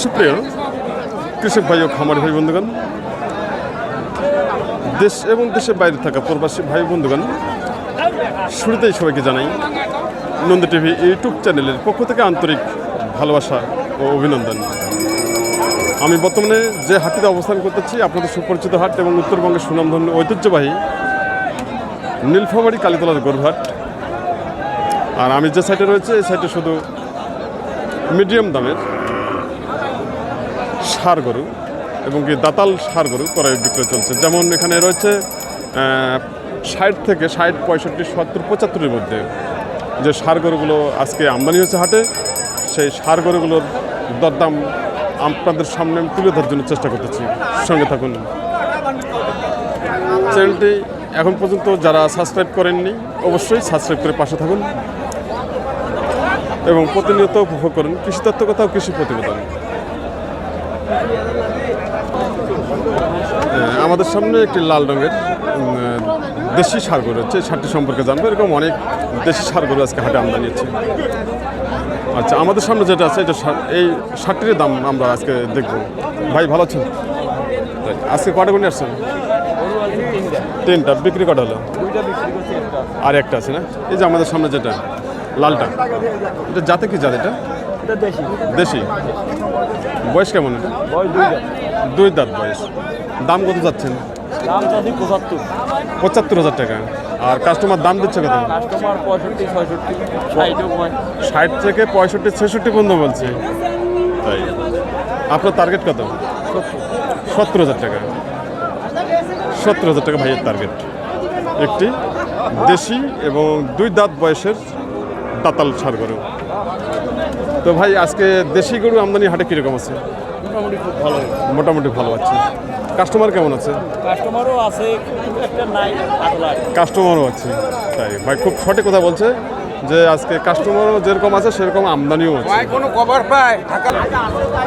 সুপ্রিয় কৃষক ভাই ও খামারি ভাই বন্ধুগণ, দেশ এবং দেশের বাইরে থাকা প্রবাসী ভাই বন্ধুগণ, শুরুতেই সবাইকে জানাই নন্দ টিভি ইউটিউব চ্যানেলের পক্ষ থেকে আন্তরিক ভালোবাসা ও অভিনন্দন। আমি বর্তমানে যে হাটটিতে অবস্থান করতেছি, আপনাদের সুপরিচিত হাট এবং উত্তরবঙ্গের সুনামধন্য ঐতিহ্যবাহী নীলফামারী কালীতলার গরুহাট। আর আমি যে সাইটে রয়েছে, এই সাইটে শুধু মিডিয়াম দামের সার গরু এবং কি দাতাল সার গরু ক্রয় বিক্রয় চলছে। যেমন এখানে রয়েছে ষাট থেকে ষাট, পঁয়ষট্টি, সত্তর, পঁচাত্তরের মধ্যে যে সার গরুগুলো আজকে আমদানি হয়েছে হাটে, সেই সার গরুগুলোর দরদাম আপনাদের সামনে আমি তুলে ধরার জন্য চেষ্টা করতেছি। সঙ্গে থাকুন। চ্যানেলটি এখন পর্যন্ত যারা সাবস্ক্রাইব করেননি, অবশ্যই সাবস্ক্রাইব করে পাশে থাকুন এবং প্রতিনিয়ত উপভোগ করুন কৃষি তত্ত্ব কৃষি প্রতিবেদন। আমাদের সামনে একটি লাল রঙের দেশি সার গরু হচ্ছে সারটি সম্পর্কে জানব। এরকম অনেক দেশি সার গরু আজকে হাটে আমদানি হচ্ছে। আচ্ছা আমাদের সামনে যেটা আছে, এটা এই সারটির দাম আমরা আজকে দেখব। ভাই, ভালো আছেন? আজকে কটা গুণে আসছেন? তিনটা। বিক্রি কটা হলো? আর একটা আছে না? এই যে আমাদের সামনে যেটা, লালটা। এটা জাতে কি এটা এটা? দেশি। দেশি? বয়স কেমন এটা? বয়স দুই দুই দাঁত বয়স। দাম কত যাচ্ছেন? পঁচাত্তর। হাজার টাকা। আর কাস্টমার দাম দিচ্ছে কত? ষাট থেকে পঁয়ষট্টি ছেষট্টি পর্যন্ত বলছে। তাই। আপনার টার্গেট কত? সত্তর হাজার টাকা। সত্তর হাজার টাকা ভাইয়ের টার্গেট একটি দেশি এবং দুই দাঁত বয়সের দাতাল সার গরু তো ভাই আজকে দেশি গরু আমদানি হাটে কীরকম আছে? মোটামুটি খুব ভালো। মোটামুটি ভালো আছে কাস্টমার কেমন আছে? কাস্টমারও আছে কাস্টমারও আছে তাই। ভাই খুব সঠিক কথা বলছে যে আজকে কাস্টমারও যেরকম আছে সেরকম আমদানিও আছে। কোনো খবর পায়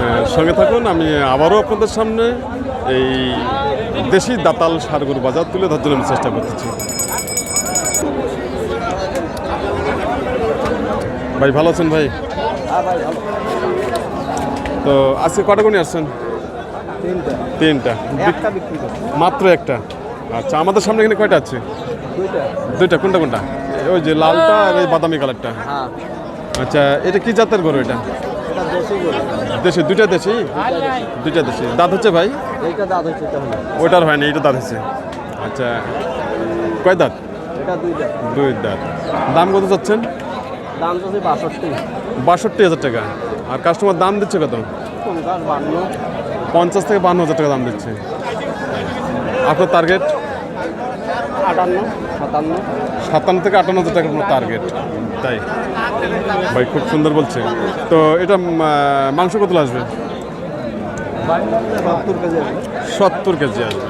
হ্যাঁ, সঙ্গে থাকুন আমি আবারও আপনাদের সামনে এই দেশি দাতাল সারগরু বাজার তুলে ধরার জন্য আমি চেষ্টা করতেছি। ভাই ভালো আছেন ভাই? তো আজকে কটা গুণে আসছেন? তিনটা। মাত্র একটা? আচ্ছা আমাদের সামনে এখানে কয়টা আছে? দুইটা। কোনটা কোনটা? ওই যে লালটা আর এই বাদামি কালারটা। হ্যাঁ। আচ্ছা এটা কি জাতের গরু এটা? এটা দেশি দুইটা দেশি? দুইটা দেশি। দাঁত হচ্ছে ভাই? ওইটার হয়নি এইটা দাঁত হচ্ছে। আচ্ছা কয় দাঁত? দুই দাঁত। দাম কত চাচ্ছেন? দাম বাষট্টি। বাষট্টি হাজার টাকা। আর কাস্টমার দাম দিচ্ছে কত? পঞ্চাশ থেকে বান্ন হাজার টাকা দাম দিচ্ছে। আপনার টার্গেট আটান্ন সাতান্ন। সাতান্ন থেকে আটান্ন হাজার টাকা আপনার টার্গেট তাই? ভাই খুব সুন্দর বলছে। তো এটা মাংস কত আসবে? কেজি সত্তর কেজি আসবে।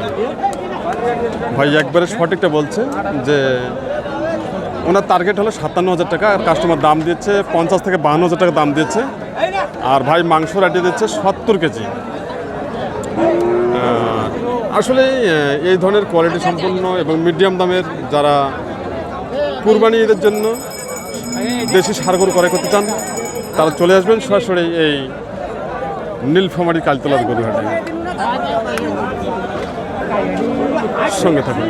ভাই একবারে সঠিকটা বলছে যে ওনার টার্গেট হলো সাতান্ন হাজার টাকা, আর কাস্টমার দাম দিচ্ছে পঞ্চাশ থেকে বাহান্ন হাজার টাকা দাম দিচ্ছে। আর ভাই মাংস রাটি দিচ্ছে সত্তর কেজি। আসলে এই ধরনের কোয়ালিটি সম্পন্ন এবং মিডিয়াম দামের যারা কুরবানি ঈদের জন্য দেশি সারগর ক্রয় করতে চান, তারা চলে আসবেন সরাসরি এই নীলফামারি কালতলার গরুহাটে। সঙ্গে থাকুন।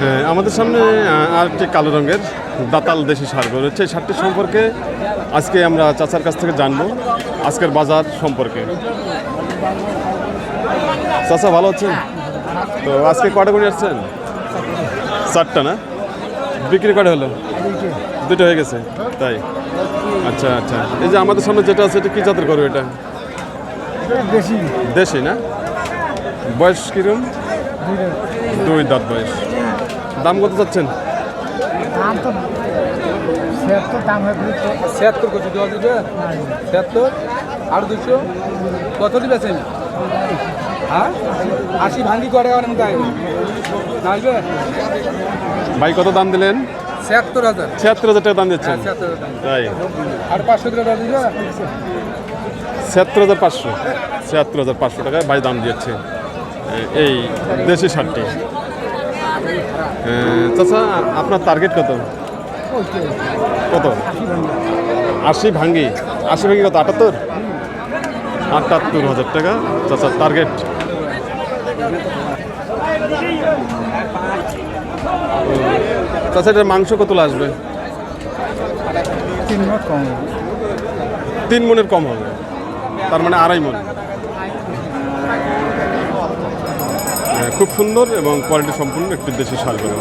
হ্যাঁ আমাদের সামনে আরেকটি কালো রঙের দাতাল দেশি সার রয়েছে। এই সারটি সম্পর্কে আজকে আমরা চাচার কাছ থেকে জানব, আজকের বাজার সম্পর্কে। চাচা, ভালো আছেন? তো আজকে কটা করে আসছেন? চারটা না? বিক্রি কটা হলো? দুটো হয়ে গেছে, তাই। আচ্ছা আচ্ছা। এই যে আমাদের সামনে যেটা আছে, এটা কি জাতের গরু এটা? বেশি দেশি না? বয়স কিরম? দুই দাঁত বয়স। দাম কত চাচ্ছেন? দাম তো ছিয়াত্তর দাম করছি দু হাজার ছিয়াত্তর? আর দুশো কত দিবেছেন হ্যাঁ? আশি ভাঙ্গি করে আর মতো আসবে ভাই কত দাম দিলেন? ছিয়াত্তর হাজার। ছিয়াত্তর হাজার টাকা দাম দিচ্ছেন। হ্যাঁ ছিয়াত্তর হাজার তাই। আর পাঁচশো টাকা দিবে? ছিয়াত্তর হাজার পাঁচশো। ছিয়াত্তর হাজার পাঁচশো টাকায় ভাই দাম দিচ্ছে এই দেশি শার্টটি চাচা আপনার টার্গেট কত? কত? আশি ভাঙ্গি। আশি ভাঙ্গি কত? আটাত্তর? আটাত্তর হাজার টাকা। চাচা টার্গেট চাচা এটার মাংস কত আসবে? তিন কম তিন মনের কম হবে। তার মানে আড়াই মন। হ্যাঁ, খুব সুন্দর এবং কোয়ালিটি সম্পূর্ণ একটি দেশি সার গরু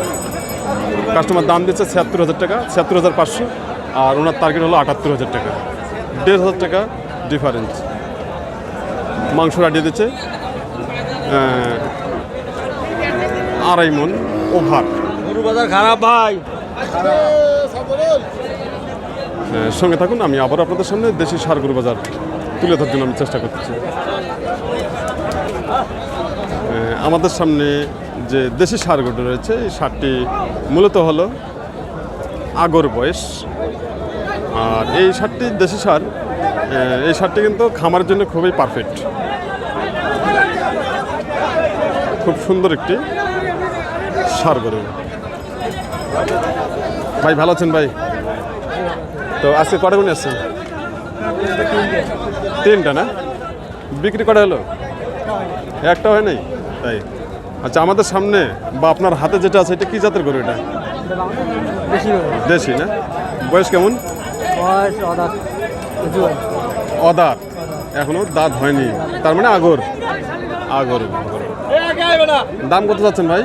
কাস্টমার দাম দিচ্ছে ছিয়াত্তর হাজার টাকা ছিয়াত্তর হাজার পাঁচশো আর ওনার টার্গেট হলো আটাত্তর হাজার টাকা। দেড় হাজার টাকা ডিফারেন্স মাংস রাডিয়ে দিচ্ছে আড়াই মন ওভার গরু বাজার খারাপ ভাই। সঙ্গে থাকুন আমি আবার আপনাদের সামনে দেশি সার গরু বাজার তুলে ধরার জন্য আমি চেষ্টা করতেছি। আমাদের সামনে যে দেশি সার গরু রয়েছে, এই সারটি মূলত হলো আগর বয়স। আর এই সারটি দেশি সার এই সারটি কিন্তু খামারের জন্য খুবই পারফেক্ট খুব সুন্দর একটি সার গরু। ভাই, ভালো আছেন ভাই? তো আজকে কটা গুণে আসছেন? তিনটা না? বিক্রি করা হলো? একটা হয় নাই? তাই। আচ্ছা আমাদের সামনে বা আপনার হাতে যেটা আছে এটা কি জাতের গরু এটা? দেশি না? বয়স কেমন? অদাঁত এখনও দাঁত হয়নি। তার মানে আগর। আগর। দাম কত যাচ্ছেন ভাই?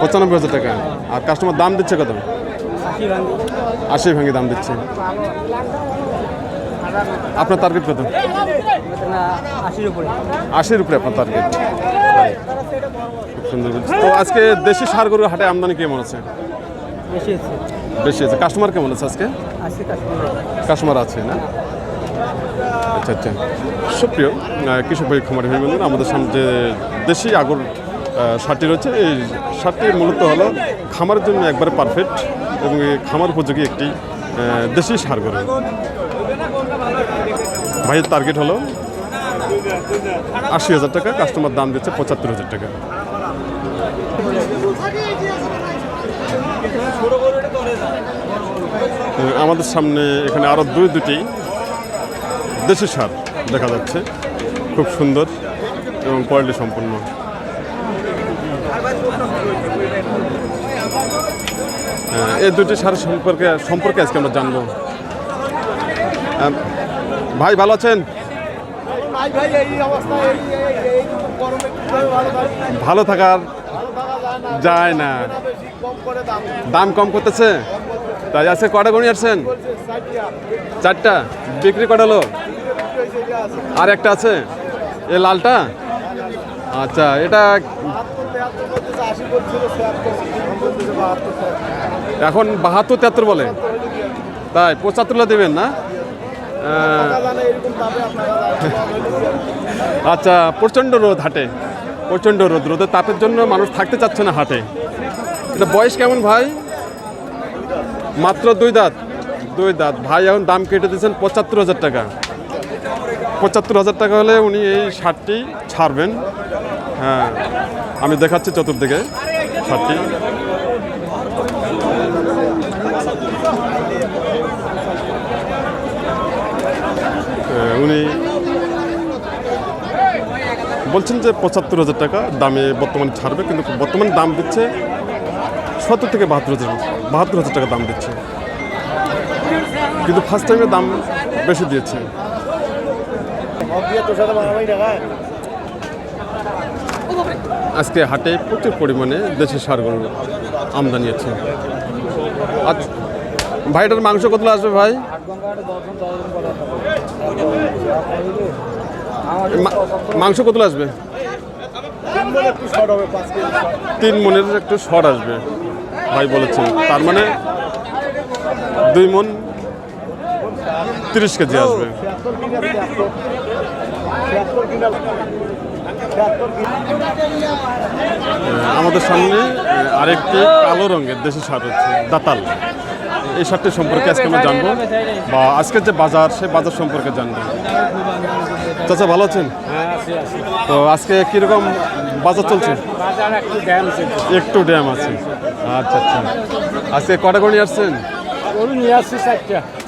পঁচানব্বই হাজার টাকা। আর কাস্টমার দাম দিচ্ছে কত? আশি ভাঙি দাম দিচ্ছে। আপনার টার্গেট কত? আশির উপরে আশির উপরে আপনার টার্গেট খুব সুন্দর তো আজকে দেশি সার গরুর হাটে আমদানি কেমন আছে? বেশি আছে কাস্টমার কেমন আছে আজকে? কাস্টমার আছে। না? আচ্ছা আচ্ছা। সুপ্রিয় কৃষক ভাই খামারি ভাই বন্ধুরা আমাদের সামনে যে দেশি আগর সারটি রয়েছে এই সারটি মূলত হলো খামারের জন্য একবারে পারফেক্ট এবং খামার উপযোগী একটি দেশি সার গরু। ভাইয়ের টার্গেট হলো আশি হাজার টাকা কাস্টমার দাম দিচ্ছে পঁচাত্তর হাজার টাকা। আমাদের সামনে এখানে আরও দুই দুটি দেশি সার দেখা যাচ্ছে। খুব সুন্দর এবং কোয়ালিটি আহ, এই দুটি সার সম্পর্কে সম্পর্কে আজকে আমরা জানব। ভাই, ভালো আছেন? ভালো থাকার যায় না। দাম কম করতেছে? তাই আজকে কটা গণি আসছেন? চারটা। বিক্রি কটা হলো? আর একটা আছে? এ লালটা? আচ্ছা এটা এখন বাহাত্তর তেহাত্তর বলে। তাই পঁচাত্তরলা দেবেন না? আচ্ছা প্রচণ্ড রোদ হাটে। প্রচণ্ড রোদ, রোদের তাপের জন্য মানুষ থাকতে চাচ্ছে না হাটে। এটা বয়স কেমন ভাই? মাত্র দুই দাঁত। দুই দাঁত। ভাই, এখন দাম কেটে দিয়েছেন পঁচাত্তর হাজার টাকা। পঁচাত্তর হাজার টাকা হলে উনি এই শার্টটি ছাড়বেন। হ্যাঁ আমি দেখাচ্ছি চতুর্দিকে শার্টটি হ্যাঁ, উনি বলছেন যে পঁচাত্তর হাজার টাকা দামে বর্তমানে ছাড়বে, কিন্তু বর্তমানে দাম দিচ্ছে সত্তর থেকে বাহাত্তর হাজার বাহাত্তর হাজার টাকা দাম দিচ্ছে। কিন্তু ফার্স্ট টাইমে দাম বেশি দিয়েছে। আজকে হাটে প্রচুর পরিমাণে দেশি সার গরু আমদানি আছে ভাইটার মাংস কতলা আসবে ভাই? মাংস কতলা আসবে? তিন মনের একটু শর্ট আসবে, ভাই বলেছেন। তার মানে দুই মন তিরিশ কেজি আসবে। আমাদের সামনে আরেকটি কালো রঙের দেশি সার হচ্ছে দাতাল। এই সারটি সম্পর্কে আজকে আমরা জানব, বা আজকের যে বাজার, সে বাজার সম্পর্কে জানব। চাচা ভালো আছেন? তো আজকে কীরকম বাজার চলছে? একটু ড্যাম আছে। আচ্ছা আচ্ছা। আজকে কটা করে নিয়ে আসছেন?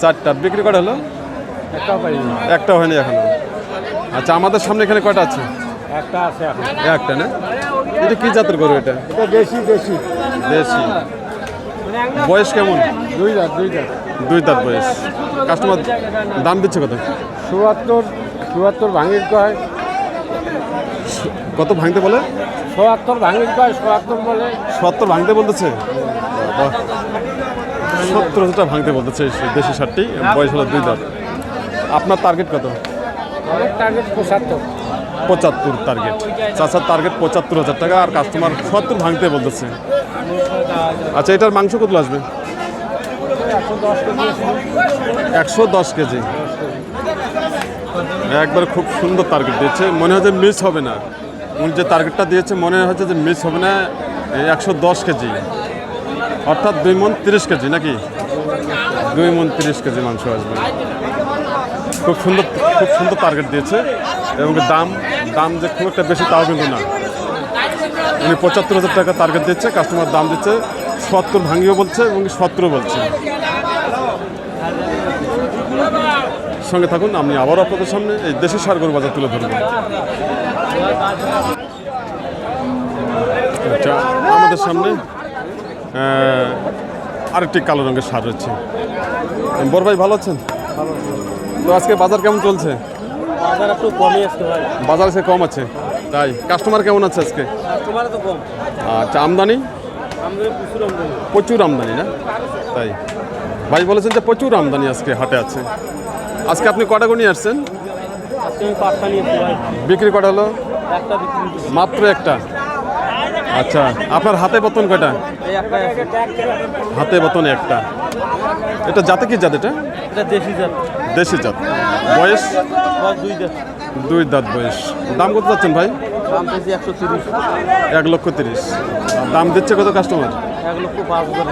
চারটা। বিক্রি কটা হলো? একটা হয়নি এখনও। আচ্ছা আমাদের সামনে এখানে কটা আছে? একটা আছে একটা না? এটা কি জাতের গরু এটা? এটা দেশি। দেশি দেশি বয়স কেমন? দুই দাঁত দুই দাঁত দুই দাঁত বয়স। কাস্টমার দাম দিচ্ছে কত? চুয়াত্তর চুয়াত্তর ভাঙির কয়। কত ভাঙতে বলে? চুয়াত্তর ভাঙির কয় চুয়াত্তর বলে। সত্তর ভাঙতে বলতেছে। সত্তর হাজারটা ভাঙতে বলতেছে দেশি শার্টটি বয়স হলো দুই দাঁত। আপনার টার্গেট কত? আমার টার্গেট পঁচাত্তর। পঁচাত্তর টার্গেট চাচার টার্গেট পঁচাত্তর হাজার টাকা আর কাস্টমার সত্তর ভাঙতে বলতেছে। আচ্ছা এটার মাংস কত আসবে? একশো দশ কেজি। একবার খুব সুন্দর টার্গেট দিয়েছে। মনে হয় যে মিস হবে না। উনি যে টার্গেটটা দিয়েছে, মনে হচ্ছে যে মিস হবে না একশো দশ কেজি। অর্থাৎ দুই মন তিরিশ কেজি নাকি? দুই মন তিরিশ কেজি মাংস আসবে। খুব সুন্দর খুব সুন্দর টার্গেট দিয়েছে। এবং দাম দাম যে খুব একটা বেশি তাও কিন্তু না। উনি পঁচাত্তর হাজার টাকা টার্গেট দিচ্ছে কাস্টমার দাম দিচ্ছে, সত্তর ভাঙিও বলছে এবং সত্তরও বলছে। সঙ্গে থাকুন আমি আবারও আপনাদের সামনে এই দেশি সারগর বাজার তুলে ধরব। আচ্ছা আমাদের সামনে আরেকটি কালো রঙের সার রয়েছে। বড় ভাই ভালো আছেন? তো আজকে বাজার কেমন চলছে? বাজার একটু কমই ভাই। বাজার আজকে কম আছে তাই। কাস্টমার কেমন আছে আজকে? তোমার তো কম। আচ্ছা আমদানি প্রচুর আমদানি। প্রচুর আমদানি না? তাই। ভাই বলেছেন যে প্রচুর আমদানি আজকে হাটে আছে। আজকে আপনি কটা গুণি আসছেন? বিক্রি কটা হলো। মাত্র একটা। আচ্ছা আপনার হাতে বতন কয়টা। হাতে বতন একটা। এটা জাতে কি জাত এটা? দেশি জাত। দেশি জাত। বয়স? দুই দাঁত বয়স। দাম কত যাচ্ছেন ভাই? দাম পেয়েছি একশো তিরিশ। এক লক্ষ তিরিশ। দাম দিচ্ছে কত কাস্টমার এক লক্ষ পাঁচ হাজার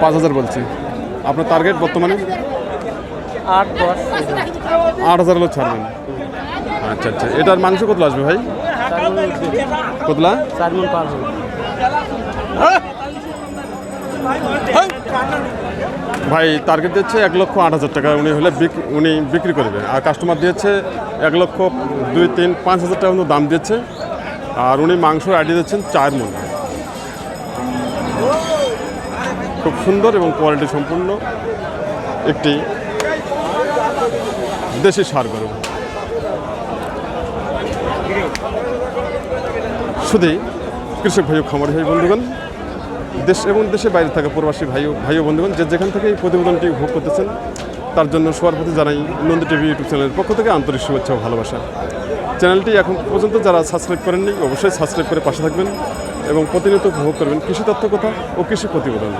পাঁচ হাজার বলছি। আপনার টার্গেট বর্তমানে? আট দশ। আট হাজার হলো ছাড়বেন। আচ্ছা আচ্ছা। এটার মাংস কত আসবে ভাই। কতলা? চার মন পার হবে। ভাই টার্গেট দিচ্ছে এক লক্ষ আট হাজার টাকা। উনি হলে উনি বিক্রি করবে। আর কাস্টমার দিয়েছে এক লক্ষ দুই তিন পাঁচ হাজার টাকা মতো দাম দিচ্ছে আর উনি মাংস আইডি দিচ্ছেন চার মন খুব সুন্দর এবং কোয়ালিটি সম্পূর্ণ একটি দেশি সার গরু শুধু কৃষক ভাই খামারি ভাই বন্ধুগণ, দেশ এবং দেশের বাইরে থাকা প্রবাসী ভাই ভাই বন্ধুগণ, যে যেখান থেকে এই প্রতিবেদনটি উপভোগ করতেছেন, তার জন্য সবার প্রতি জানাই নন্দী টিভি ইউটিউব চ্যানেলের পক্ষ থেকে আন্তরিক শুভেচ্ছা ও ভালোবাসা। চ্যানেলটি এখন পর্যন্ত যারা সাবস্ক্রাইব করেননি অবশ্যই সাবস্ক্রাইব করে পাশে থাকবেন এবং প্রতিনিয়ত উপভোগ করবেন কৃষি তথ্য, কথা ও কৃষি প্রতিবেদন।